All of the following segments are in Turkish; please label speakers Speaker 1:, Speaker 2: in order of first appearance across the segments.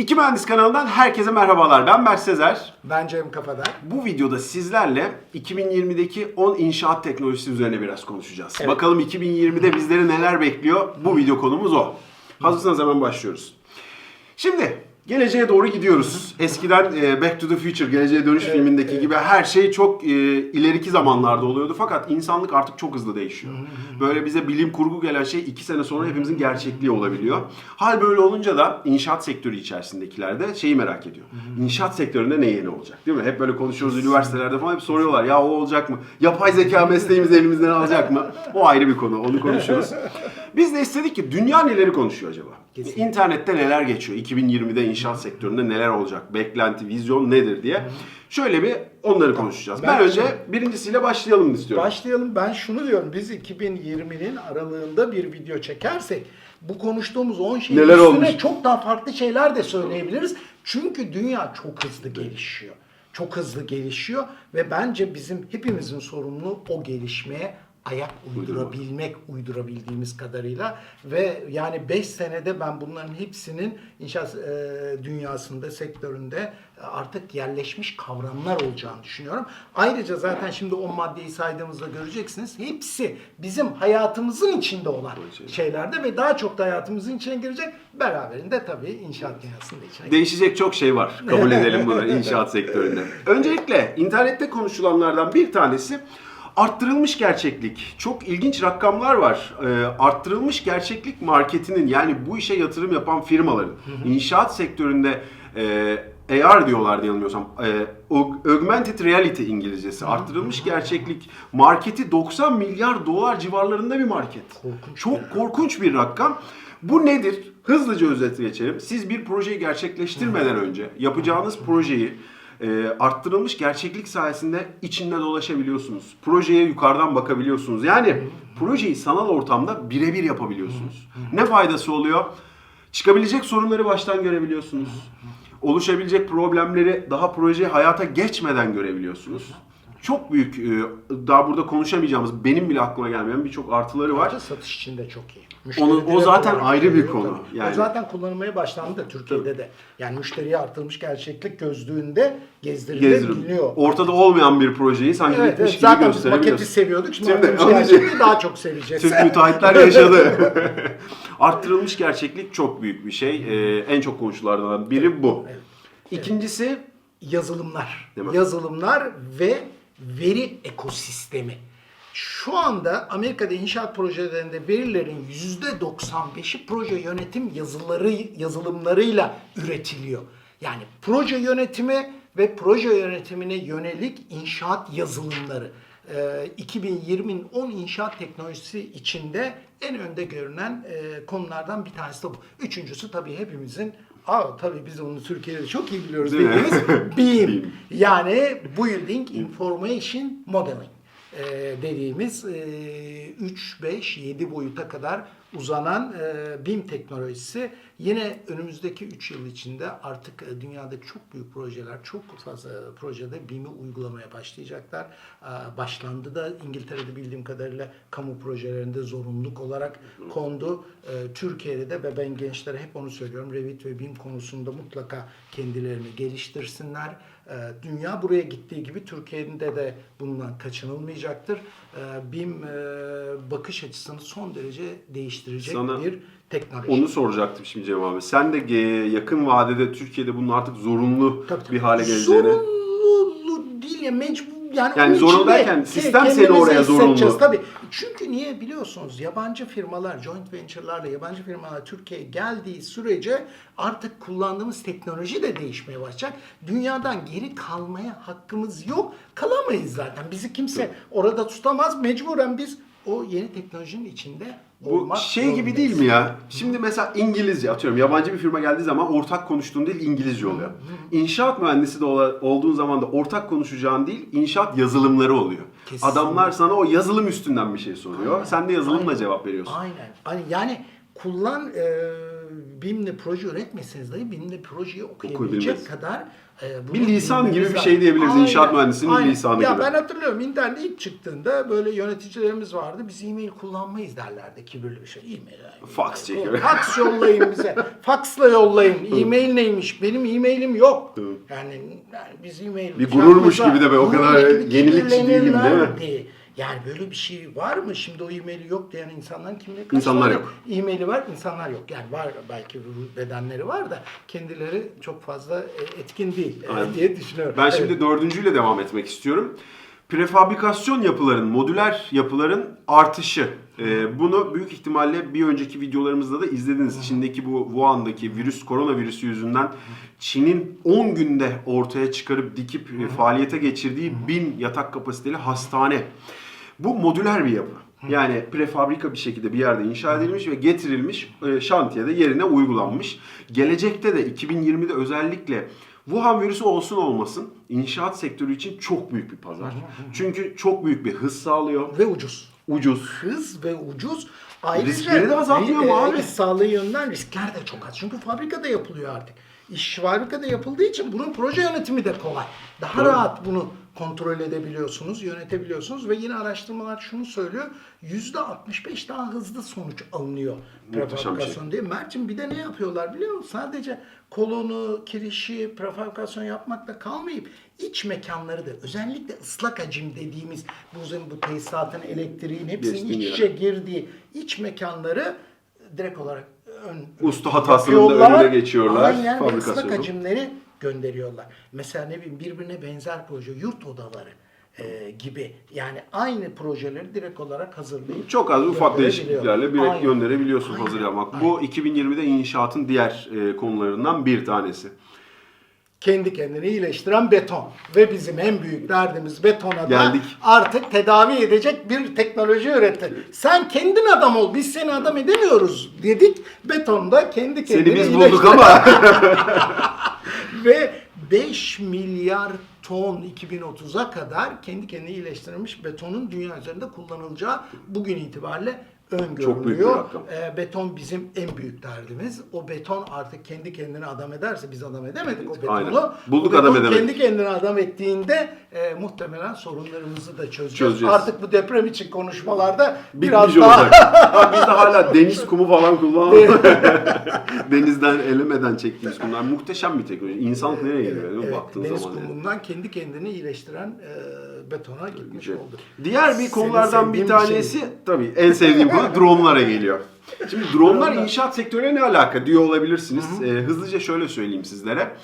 Speaker 1: İki Mühendis kanalından herkese merhabalar. Ben Berk Sezer.
Speaker 2: Ben Cem Kafadar.
Speaker 1: Bu videoda sizlerle 2020'deki 10 inşaat teknolojisi üzerine biraz konuşacağız.
Speaker 2: Evet.
Speaker 1: Bakalım 2020'de bizleri neler bekliyor? Bu video konumuz o. Hazırsanız hemen başlıyoruz. Şimdi geleceğe doğru gidiyoruz. Eskiden e, Back to the Future, Geleceğe Dönüş filmindeki gibi her şey çok e, ileriki zamanlarda oluyordu. Fakat insanlık artık çok hızlı değişiyor. Böyle bize bilim kurgu gelen şey iki sene sonra hepimizin gerçekliği olabiliyor. Hal böyle olunca da inşaat sektörü içerisindekiler de şeyi merak ediyor. İnşaat sektöründe ne yeni olacak değil mi? Hep böyle konuşuyoruz üniversitelerde falan hep soruyorlar. Ya o olacak mı? Yapay zeka mesleğimizi elimizden alacak mı? O ayrı bir konu. Onu konuşuruz. Biz de istedik ki dünya neleri konuşuyor acaba?
Speaker 2: Kesinlikle.
Speaker 1: İnternette neler geçiyor? 2020'de inşaat sektöründe neler olacak? Beklenti, vizyon nedir diye. Şöyle bir onları konuşacağız. Ben,
Speaker 2: Ben
Speaker 1: önce birincisiyle başlayalım istiyorum.
Speaker 2: Başlayalım. Ben şunu diyorum. Biz 2020'nin aralığında bir video çekersek bu konuştuğumuz 10 şeyin
Speaker 1: Neler
Speaker 2: üstüne
Speaker 1: olmuş?
Speaker 2: çok daha farklı şeyler de söyleyebiliriz. Çünkü dünya çok hızlı gelişiyor. Çok hızlı gelişiyor ve bence bizim hepimizin sorumluluğu o gelişmeye ayak uydurabilmek, uydurabildiğimiz kadarıyla ve yani 5 senede ben bunların hepsinin inşaat e, dünyasında, sektöründe artık yerleşmiş kavramlar olacağını düşünüyorum. Ayrıca zaten şimdi o maddeyi saydığımızda göreceksiniz. Hepsi bizim hayatımızın içinde olan şeylerde ve daha çok da hayatımızın içine girecek. Beraberinde tabii inşaat dünyasının da içine.
Speaker 1: Değişecek çok şey var. Kabul edelim bunu inşaat sektöründe. Öncelikle internette konuşulanlardan bir tanesi arttırılmış gerçeklik. Çok ilginç rakamlar var. Ee, arttırılmış gerçeklik marketinin yani bu işe yatırım yapan firmaların inşaat sektöründe e, AR diyorlar diye yanılmıyorsam. E, aug- augmented reality İngilizcesi. Arttırılmış gerçeklik marketi 90 milyar dolar civarlarında bir market.
Speaker 2: Korkunç
Speaker 1: Çok korkunç bir rakam. Bu nedir? Hızlıca özet geçelim. Siz bir projeyi gerçekleştirmeden önce yapacağınız projeyi e, arttırılmış gerçeklik sayesinde içinde dolaşabiliyorsunuz. Projeye yukarıdan bakabiliyorsunuz. Yani projeyi sanal ortamda birebir yapabiliyorsunuz. Ne faydası oluyor? Çıkabilecek sorunları baştan görebiliyorsunuz. Oluşabilecek problemleri daha proje hayata geçmeden görebiliyorsunuz. Çok büyük, e, daha burada konuşamayacağımız, benim bile aklıma gelmeyen birçok artıları var.
Speaker 2: Ayrıca satış için de çok iyi.
Speaker 1: Onu- o
Speaker 2: Müşteri
Speaker 1: zaten ayrı bir konu.
Speaker 2: tabii.
Speaker 1: Yani-
Speaker 2: O zaten kullanılmaya başlandı da Türkiye'de de. Yani müşteriye artırılmış gerçeklik gözlüğünde gezdirilebiliyor.
Speaker 1: Ortada olmayan bir projeyi sanki
Speaker 2: Evet,
Speaker 1: bitmiş
Speaker 2: evet.
Speaker 1: gibi
Speaker 2: zaten biz maketi
Speaker 1: gösterebiliyorsun.
Speaker 2: seviyorduk. Şimdi,
Speaker 1: Şimdi
Speaker 2: artırılmış gerçekliği daha çok seveceğiz.
Speaker 1: Türk müteahhitler yaşadı. Arttırılmış gerçeklik çok büyük bir şey. Ee, en çok konuşulardan biri bu. İkincisi
Speaker 2: yazılımlar. Yazılımlar ve veri ekosistemi. Şu anda Amerika'da inşaat projelerinde verilerin %95'i proje yönetim yazıları yazılımlarıyla üretiliyor. Yani proje yönetimi ve proje yönetimine yönelik inşaat yazılımları. Ee, 2020'nin 10 inşaat teknolojisi içinde en önde görünen e, konulardan bir tanesi de bu. Üçüncüsü tabii hepimizin Aa, tabii biz onu Türkiye'de çok iyi biliyoruz
Speaker 1: Değil mi?
Speaker 2: dediğimiz BIM.
Speaker 1: BIM.
Speaker 2: Yani Building Information Modeling e, dediğimiz e, 3, 5, 7 boyuta kadar uzanan e, BIM teknolojisi yine önümüzdeki 3 yıl içinde artık e, dünyada çok büyük projeler, çok fazla projede BIM'i uygulamaya başlayacaklar. E, başlandı da İngiltere'de bildiğim kadarıyla kamu projelerinde zorunluluk olarak kondu. E, Türkiye'de de ve ben gençlere hep onu söylüyorum. Revit ve BIM konusunda mutlaka kendilerini geliştirsinler. E, Dünya buraya gittiği gibi Türkiye'de de bundan kaçınılmayacaktır. E, BIM e, bakış açısını son derece değiştirecek
Speaker 1: Sana
Speaker 2: bir teknoloji.
Speaker 1: onu soracaktım şimdi Cem abi. Sen de yakın vadede Türkiye'de bunun artık zorunlu
Speaker 2: Tabii, tabii.
Speaker 1: bir hale geleceğini...
Speaker 2: Zorunlu değil ya mecbur yani,
Speaker 1: Yani zorunlu derken
Speaker 2: ke-
Speaker 1: sistem seni oraya zorunlu.
Speaker 2: Tabii. Çünkü niye biliyorsunuz yabancı firmalar joint venture'larla yabancı firmalar Türkiye'ye geldiği sürece artık kullandığımız teknoloji de değişmeye başlayacak. Dünyadan geri kalmaya hakkımız yok. Kalamayız zaten. Bizi kimse orada tutamaz. Mecburen biz o yeni teknolojinin içinde
Speaker 1: Bu
Speaker 2: olmak
Speaker 1: şey gibi
Speaker 2: zorundayız.
Speaker 1: değil mi ya? Şimdi mesela İngilizce atıyorum yabancı bir firma geldiği zaman ortak konuştuğun dil İngilizce oluyor. İnşaat mühendisi de ola- olduğun zaman da ortak konuşacağın dil inşaat yazılımları oluyor.
Speaker 2: Kesinlikle.
Speaker 1: Adamlar sana o yazılım üstünden bir şey soruyor.
Speaker 2: Aynen.
Speaker 1: Sen de yazılımla
Speaker 2: Aynen.
Speaker 1: cevap veriyorsun.
Speaker 2: Aynen. Hani yani kullan e, BİM'le proje üretmeseniz dahi BİM'le projeyi okuyabilecek kadar e, bunu
Speaker 1: Bir lisan gibi bir şey diyebiliriz, inşaat mühendisliğinin
Speaker 2: aynen.
Speaker 1: lisanı
Speaker 2: ya
Speaker 1: gibi.
Speaker 2: Ben hatırlıyorum internet ilk çıktığında böyle yöneticilerimiz vardı. Biz e-mail kullanmayız derlerdi kibirli bir şey. E-mail.
Speaker 1: Fax çekiyor.
Speaker 2: Fax yollayın bize. Faxla yollayın. E-mail neymiş? Benim e-mailim yok. Yani, yani biz e-mail
Speaker 1: Bir gururmuş gibi de be, o kadar yenilikçi değilim, değil mi?
Speaker 2: kibirlenirlerdi. Yani böyle bir şey var mı? Şimdi o e-maili yok diyen insanların kimliği kaç
Speaker 1: İnsanlar
Speaker 2: tane
Speaker 1: yok.
Speaker 2: E-maili var, insanlar yok. Yani var belki bedenleri var da kendileri çok fazla e, etkin değil e,
Speaker 1: Aynen.
Speaker 2: diye düşünüyorum.
Speaker 1: Ben
Speaker 2: Evet.
Speaker 1: şimdi dördüncüyle devam etmek istiyorum. Prefabrikasyon yapıların, modüler yapıların artışı. Ee, bunu büyük ihtimalle bir önceki videolarımızda da izlediniz. Çin'deki bu Wuhan'daki virüs, koronavirüsü yüzünden Çin'in 10 günde ortaya çıkarıp dikip e, faaliyete geçirdiği 1000 yatak kapasiteli hastane. Bu modüler bir yapı. Yani prefabrika bir şekilde bir yerde inşa edilmiş ve getirilmiş e, şantiyede yerine uygulanmış. Gelecekte de 2020'de özellikle Wuhan virüsü olsun olmasın inşaat sektörü için çok büyük bir pazar. Çünkü çok büyük bir hız sağlıyor.
Speaker 2: ve ucuz.
Speaker 1: Ucuz.
Speaker 2: Hız ve ucuz. Ayrıca
Speaker 1: Riskleri de azaltmıyor mu
Speaker 2: e,
Speaker 1: abi?
Speaker 2: iş sağlığı yönünden riskler de çok az. Çünkü fabrikada yapılıyor artık. İş fabrikada yapıldığı için bunun proje yönetimi de kolay. Daha
Speaker 1: Doğru.
Speaker 2: rahat bunu kontrol edebiliyorsunuz, yönetebiliyorsunuz ve yine araştırmalar şunu söylüyor. %65 daha hızlı sonuç alınıyor
Speaker 1: bir şey.
Speaker 2: prefabrikasyon diye. Mert'cim bir de ne yapıyorlar biliyor musun? Sadece kolonu, kirişi, prefabrikasyon yapmakla kalmayıp iç mekanları da özellikle ıslak hacim dediğimiz bu, bu tesisatın, elektriğin hepsinin iç içe girdiği iç mekanları direkt olarak ön
Speaker 1: Usta hatasının da önüne geçiyorlar,
Speaker 2: Aynen ve ıslak hacimleri gönderiyorlar. Mesela ne bileyim birbirine benzer proje, yurt odaları e, gibi yani aynı projeleri direkt olarak hazırlayıp
Speaker 1: Çok az ufak değişikliklerle direkt
Speaker 2: Aynen.
Speaker 1: gönderebiliyorsun
Speaker 2: Aynen.
Speaker 1: hazır yapmak. Bu 2020'de inşaatın diğer e, konularından bir tanesi.
Speaker 2: kendi kendini iyileştiren beton. Ve bizim en büyük derdimiz betona da
Speaker 1: Geldik.
Speaker 2: artık tedavi edecek bir teknoloji üretti. Sen kendin adam ol, biz seni adam edemiyoruz dedik. Betonda kendi kendini
Speaker 1: Seni biz bulduk ama
Speaker 2: Ve 5 milyar ton 2030'a kadar kendi kendini iyileştirilmiş betonun dünya üzerinde kullanılacağı bugün itibariyle öngörülüyor.
Speaker 1: Çok büyük bir rakam.
Speaker 2: Ee, beton bizim en büyük derdimiz. O beton artık kendi kendini adam ederse biz adam edemedik o betonu.
Speaker 1: Aynen.
Speaker 2: Bu
Speaker 1: Bulduk
Speaker 2: beton
Speaker 1: adam edemedik.
Speaker 2: Kendi kendini adam ettiğinde e, muhtemelen sorunlarımızı da çözeceğiz.
Speaker 1: Çözeceğiz.
Speaker 2: Artık bu deprem için konuşmalarda
Speaker 1: bitmiş
Speaker 2: biraz daha
Speaker 1: olacak. Abi biz de hala deniz kumu falan kullanmıyoruz. Denizden elemeden çektiğimiz kumlar. Muhteşem bir teknoloji. İnsanlık nereye değil mi?
Speaker 2: Evet,
Speaker 1: Baktığın
Speaker 2: deniz
Speaker 1: zaman. yani.
Speaker 2: kumundan kendi kendini iyileştiren e, betona gitmiş
Speaker 1: Şey.
Speaker 2: oldu.
Speaker 1: Diğer bir konulardan bir
Speaker 2: sevdiğin bir
Speaker 1: tanesi
Speaker 2: şey.
Speaker 1: tabii en sevdiğim konu dronlara geliyor. Şimdi dronlar inşaat sektörüne ne alaka diyor olabilirsiniz. Ee, hızlıca şöyle söyleyeyim sizlere.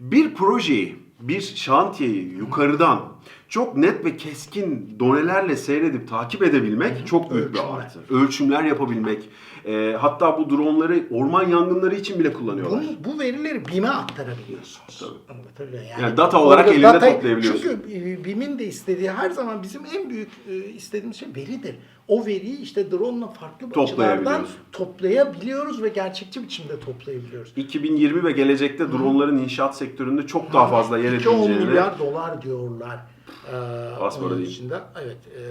Speaker 1: Bir projeyi, bir şantiyeyi yukarıdan çok net ve keskin donelerle seyredip takip edebilmek çok büyük bir
Speaker 2: Ölçümler.
Speaker 1: artı. Ölçümler yapabilmek. Ee, hatta bu dronları orman yangınları için bile kullanıyorlar.
Speaker 2: Bunu, bu verileri BİM'e aktarabiliyorsunuz. Anlatabiliyor muyum?
Speaker 1: Yani data olarak
Speaker 2: orada
Speaker 1: elinde
Speaker 2: datayı-
Speaker 1: toplayabiliyorsun.
Speaker 2: Çünkü e, BİM'in de istediği her zaman bizim en büyük e, istediğimiz şey veridir. O veriyi işte drone ile farklı açılardan toplayabiliyoruz ve gerçekçi biçimde toplayabiliyoruz.
Speaker 1: 2020 ve gelecekte dronların inşaat sektöründe çok daha fazla yer
Speaker 2: 2-10
Speaker 1: edileceğini
Speaker 2: milyar dolar diyorlar. Ee, onun içinde. Evet. e,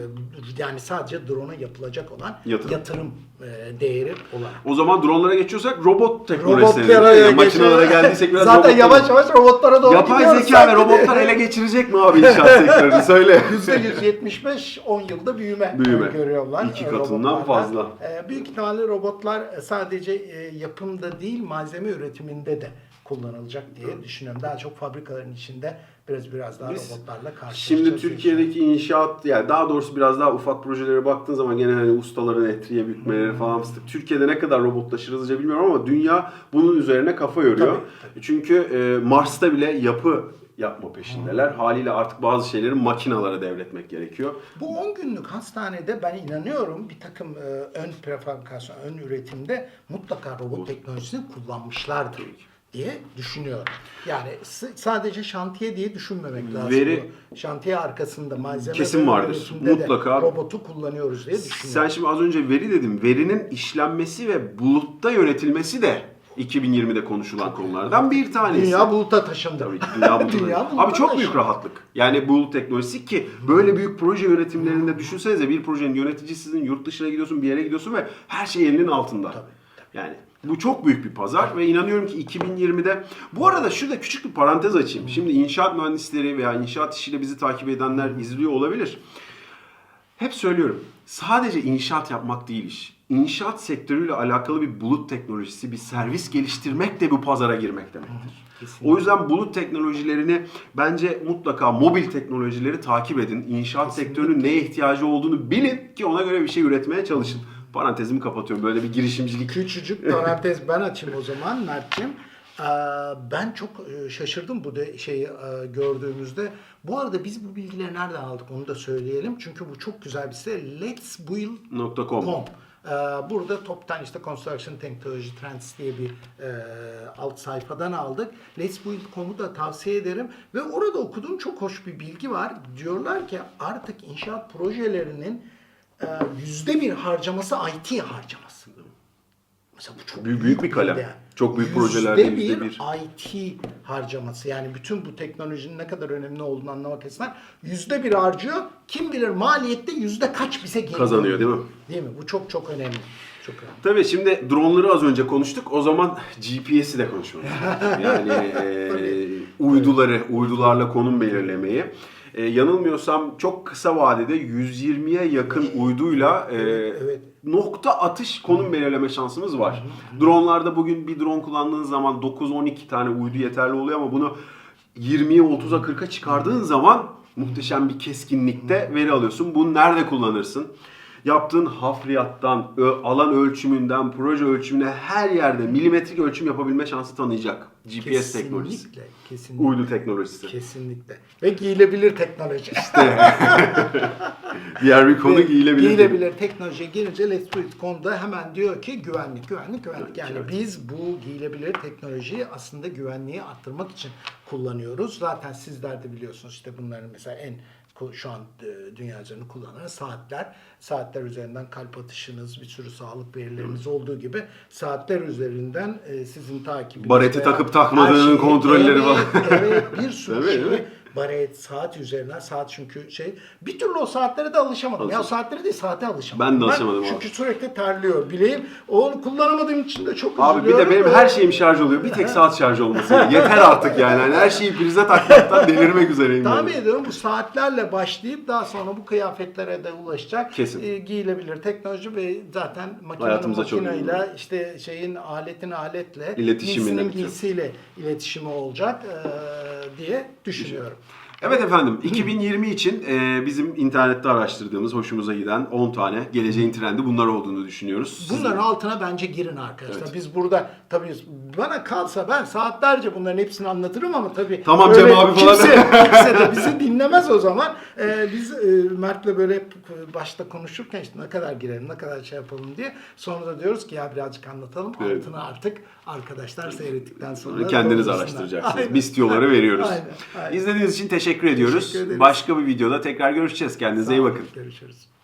Speaker 2: yani sadece drone'a yapılacak olan
Speaker 1: Yatırım.
Speaker 2: yatırım, e, değeri olarak.
Speaker 1: O zaman dronlara geçiyorsak robot teknolojisine.
Speaker 2: Robotlara
Speaker 1: yani makinalara geldiysek biraz
Speaker 2: Zaten
Speaker 1: robotlara-
Speaker 2: yavaş yavaş robotlara doğru
Speaker 1: Yapay
Speaker 2: gidiyoruz
Speaker 1: zeka ve robotlar ele geçirecek mi abi inşaat sektörünü? Söyle.
Speaker 2: %175 10 yılda büyüme,
Speaker 1: Büyüme.
Speaker 2: görüyorlar.
Speaker 1: İki
Speaker 2: e,
Speaker 1: katından fazla.
Speaker 2: E, büyük ihtimalle robotlar sadece e, yapımda değil malzeme üretiminde de kullanılacak diye düşünüyorum. Daha çok fabrikaların içinde biraz biraz daha
Speaker 1: Biz
Speaker 2: robotlarla karşılaşacağız.
Speaker 1: Şimdi Türkiye'deki inşaat yani daha doğrusu biraz daha ufak projelere baktığın zaman gene hani ustaların etriye bükmeleri falan fıstık. Türkiye'de ne kadar robotlaşır hızlıca bilmiyorum ama dünya bunun üzerine kafa yoruyor.
Speaker 2: Tabii,
Speaker 1: Çünkü e, Mars'ta bile yapı yapma peşindeler. Haliyle artık bazı şeyleri makinalara devretmek gerekiyor.
Speaker 2: Bu 10 günlük hastanede ben inanıyorum bir takım e, ön prefabrikasyon, ön üretimde mutlaka robot teknolojisini kullanmışlardır diye düşünüyorum. Yani sadece şantiye diye düşünmemek lazım.
Speaker 1: Veri-
Speaker 2: Şantiye arkasında malzeme
Speaker 1: Kesin vardır. Mutlaka.
Speaker 2: robotu kullanıyoruz diye
Speaker 1: Sen
Speaker 2: düşünüyorum.
Speaker 1: şimdi az önce veri dedim. Verinin işlenmesi ve bulutta yönetilmesi de 2020'de konuşulan konulardan bir tanesi.
Speaker 2: Dünya buluta taşındı.
Speaker 1: Tabii dünya bulutu.
Speaker 2: Dünya buluta
Speaker 1: Abi çok büyük
Speaker 2: taşındı.
Speaker 1: rahatlık. Yani bulut teknolojisi ki böyle büyük proje yönetimlerinde düşünsenize bir projenin yöneticisisin, yurt dışına gidiyorsun, bir yere gidiyorsun ve her şey elinin altında. Yani Bu çok büyük bir pazar ve inanıyorum ki 2020'de bu arada şurada küçük bir parantez açayım. Şimdi inşaat mühendisleri veya inşaat işiyle bizi takip edenler izliyor olabilir. Hep söylüyorum. Sadece inşaat yapmak değil iş. İnşaat sektörüyle alakalı bir bulut teknolojisi, bir servis geliştirmek de bu pazara girmek demektir.
Speaker 2: Kesinlikle.
Speaker 1: O yüzden bulut teknolojilerini bence mutlaka mobil teknolojileri takip edin. İnşaat sektörünün neye ihtiyacı olduğunu bilin ki ona göre bir şey üretmeye çalışın. Parantezimi kapatıyorum. Böyle bir girişimcilik.
Speaker 2: Küçücük parantez ben açayım o zaman Mert'ciğim. Ee, Ben çok e, şaşırdım bu de şeyi e, gördüğümüzde. Bu arada biz bu bilgileri nereden aldık onu da söyleyelim. Çünkü bu çok güzel bir site. Let's Build
Speaker 1: .com.
Speaker 2: Com. Ee, Burada toptan işte Construction Technology Trends diye bir e, alt sayfadan aldık. Let's Build.com'u da tavsiye ederim. Ve orada okuduğum çok hoş bir bilgi var. Diyorlar ki artık inşaat projelerinin yüzde bir harcaması IT harcaması. Mesela bu çok
Speaker 1: Büyük- büyük bir kalem.
Speaker 2: değer.
Speaker 1: Çok büyük projelerde
Speaker 2: Yüzde bir. IT harcaması yani bütün bu teknolojinin ne kadar önemli olduğunu anlamak açısından yüzde bir harcıyor. Kim bilir maliyette yüzde kaç bize geliyor.
Speaker 1: Kazanıyor değil mi?
Speaker 2: Değil mi? Bu çok çok önemli. Çok önemli.
Speaker 1: Tabii şimdi dronları az önce konuştuk. O zaman GPS'i de konuşmamız lazım. Yani e, uyduları, uydularla konum belirlemeyi. E, yanılmıyorsam çok kısa vadede 120'ye yakın uyduyla e,
Speaker 2: evet.
Speaker 1: nokta atış konum belirleme şansımız var. Dronlarda bugün bir drone kullandığın zaman 9-12 tane uydu yeterli oluyor ama bunu 20'ye 30'a 40'a çıkardığın zaman muhteşem bir keskinlikte veri alıyorsun. Bunu nerede kullanırsın? Yaptığın hafriyattan, alan ölçümünden, proje ölçümüne her yerde milimetrik ölçüm yapabilme şansı tanıyacak. GPS teknolojisi.
Speaker 2: Kesinlikle. Kesinlikle.
Speaker 1: Uydu teknolojisi.
Speaker 2: Kesinlikle. Ve giyilebilir teknoloji.
Speaker 1: Diğer bir konu
Speaker 2: Ve
Speaker 1: giyilebilir.
Speaker 2: giyilebilir teknolojiye girince Let's Do It konuda hemen diyor ki güvenlik, güvenlik, güvenlik. Yani
Speaker 1: evet.
Speaker 2: biz bu giyilebilir teknolojiyi aslında güvenliği arttırmak için kullanıyoruz. Zaten sizler de biliyorsunuz işte bunların mesela en şu an e, dünya üzerinde kullanılan saatler. Saatler üzerinden kalp atışınız, bir sürü sağlık verileriniz olduğu gibi saatler üzerinden e, sizin takibiniz.
Speaker 1: Bareti takıp takmadığının kontrolleri var.
Speaker 2: Evet, evet bir sürü
Speaker 1: mi?
Speaker 2: şey baret, saat üzerinden saat çünkü şey bir türlü o saatlere de alışamadım. Ya o saatlere değil saate alışamadım.
Speaker 1: Ben de alışamadım abi.
Speaker 2: Çünkü sürekli terliyor bileğim. Onu kullanamadığım için de çok
Speaker 1: Abi bir de
Speaker 2: üzülüyorum.
Speaker 1: benim her şeyim şarj oluyor. Bir tek saat şarj olması. Yeter artık yani. yani her şeyi prize takmaktan delirmek üzereyim.
Speaker 2: Tahmin
Speaker 1: yani.
Speaker 2: ediyorum bu saatlerle başlayıp daha sonra bu kıyafetlere de ulaşacak.
Speaker 1: Kesin.
Speaker 2: e, giyilebilir teknoloji ve zaten makinenin
Speaker 1: Hayatımıza çok
Speaker 2: makineyle işte şeyin aletin aletle
Speaker 1: İletişimini
Speaker 2: giysinin giysiyle iletişimi olacak e, diye düşünüyorum.
Speaker 1: Evet efendim 2020 için e, bizim internette araştırdığımız hoşumuza giden 10 tane geleceğin trendi bunlar olduğunu düşünüyoruz.
Speaker 2: Bunların altına bence girin arkadaşlar. Biz burada tabii bana kalsa ben saatlerce bunların hepsini anlatırım ama tabii
Speaker 1: Tamam Cem abi falan.
Speaker 2: Kimse, kimse de bizi dinlemez o zaman. Ee, biz e, Mert'le böyle hep başta konuşurken işte ne kadar girelim, ne kadar şey yapalım diye. Sonra da diyoruz ki ya birazcık anlatalım.
Speaker 1: Evet.
Speaker 2: Altını artık arkadaşlar seyrettikten sonra
Speaker 1: Kendiniz araştıracaksınız.
Speaker 2: Aynen.
Speaker 1: Biz tiyoları veriyoruz.
Speaker 2: Aynen, aynen.
Speaker 1: İzlediğiniz için teşekkür ediyoruz.
Speaker 2: Teşekkür ederiz.
Speaker 1: Başka bir videoda tekrar görüşeceğiz. Kendinize iyi
Speaker 2: Sağ olun,
Speaker 1: bakın.
Speaker 2: Görüşürüz.